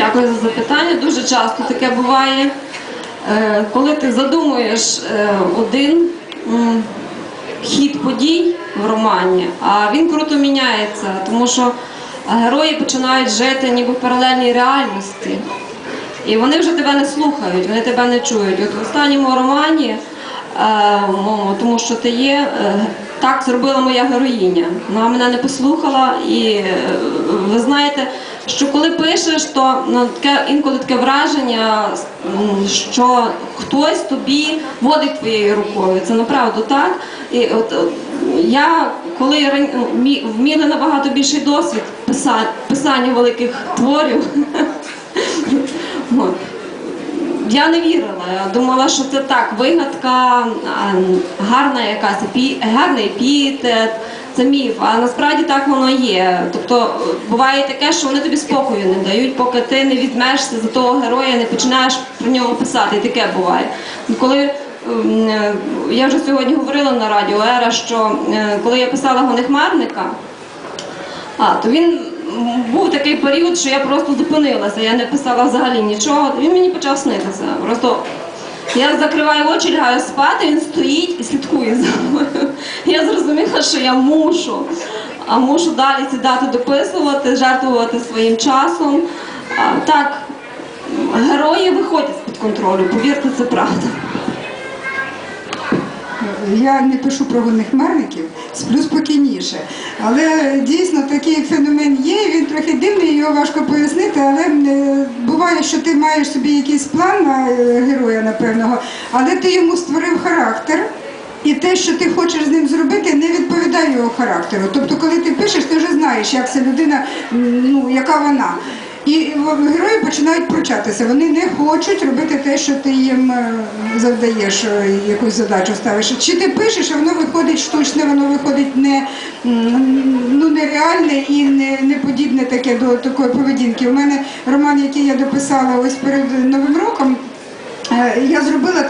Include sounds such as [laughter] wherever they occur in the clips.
Дякую за запитання. Дуже часто таке буває, Е, коли ти задумуєш е, один хід подій в романі, а він круто міняється, тому що герої починають жити ніби в паралельній реальності. І вони вже тебе не слухають, вони тебе не чують. От в останньому романі, е, тому що ти є, так зробила моя героїня. Вона мене не послухала, і ви знаєте, що коли пишеш, то ну, таке інколи таке враження, що хтось тобі водить твоєю рукою. Це направду так. І от, я коли ран- вмі- вміла набагато більший досвід писати, писання великих творів. [laughs] Я не вірила. Я думала, що це так, вигадка, гарна якась гарний епітет, це міф. А насправді так воно є. Тобто буває таке, що вони тобі спокою не дають, поки ти не візьмешся за того героя, не починаєш про нього писати. І таке буває. Коли ем, е, я вже сьогодні говорила на радіо Ера, що е, коли я писала гонехмарника, а, то він був такий період, що я просто зупинилася, я не писала взагалі нічого. Він мені почав снитися. Просто я закриваю очі, лягаю спати, він стоїть і слідкує за мною. Я зрозуміла, що я мушу, а мушу далі сідати дописувати, жертвувати своїм часом. А, так, герої виходять з-під контролю, повірте, це правда. Я не пишу про гонехмарників, сплю спокійніше. Але дійсно такий феномен є, він трохи дивний, його важко пояснити, але буває, що ти маєш собі якийсь план на е, героя, напевного, але ти йому створив характер. І те, що ти хочеш з ним зробити, не відповідає його характеру. Тобто, коли ти пишеш, ти вже знаєш, як ця людина, ну яка вона. І герої починають пручатися. Вони не хочуть робити те, що ти їм е, завдаєш, е, якусь задачу ставиш. Чи ти пишеш, а воно виходить штучне, воно виходить не, ну, нереальне і не, не подібне таке до такої поведінки. У мене роман, який я дописала ось перед Новим роком.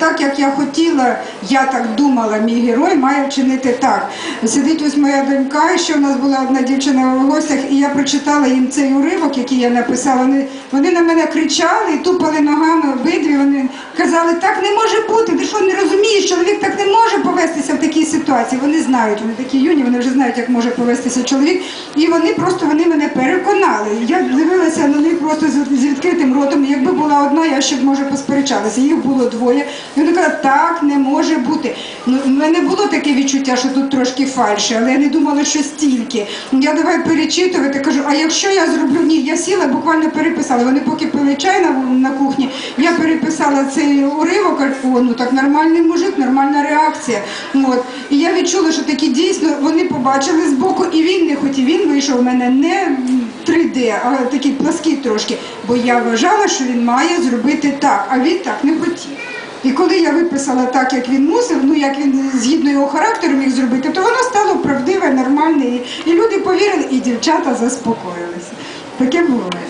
Так, як я хотіла, я так думала, мій герой має вчинити так. Сидить ось моя донька, ще у нас була одна дівчина в гостях, і я прочитала їм цей уривок, який я написала. Вони, вони на мене кричали і тупали ногами обидві. Вони казали, так не може бути. Ти що не розумієш, чоловік так не може повестися в такій ситуації. Вони знають, вони такі юні, вони вже знають, як може повестися чоловік. І вони просто вони мене переконали. Я дивилася на них просто з відкритим ротом. Якби була одна, я ще б може посперечалася. Їх було двоє. Вони казали, так не може бути. Ну, в мене було таке відчуття, що тут трошки фальші, але я не думала, що стільки. Я давай перечитувати, кажу, а якщо я зроблю, ні, я сіла, буквально переписала. Вони поки пили чай на, на кухні, я переписала цей уривок, кажу, о, ну так нормальний мужик, нормальна реакція. От. І я відчула, що такі дійсно вони побачили збоку, і він не хотів. Він вийшов у мене не 3D, а такий плаский трошки, бо я вважала, що він має зробити так, а він так не хотів. І коли я виписала так, як він мусив, ну як він згідно його характеру міг зробити, то воно стало правдиве, нормальне. І, люди повірили, і дівчата заспокоїлися. Таке буває.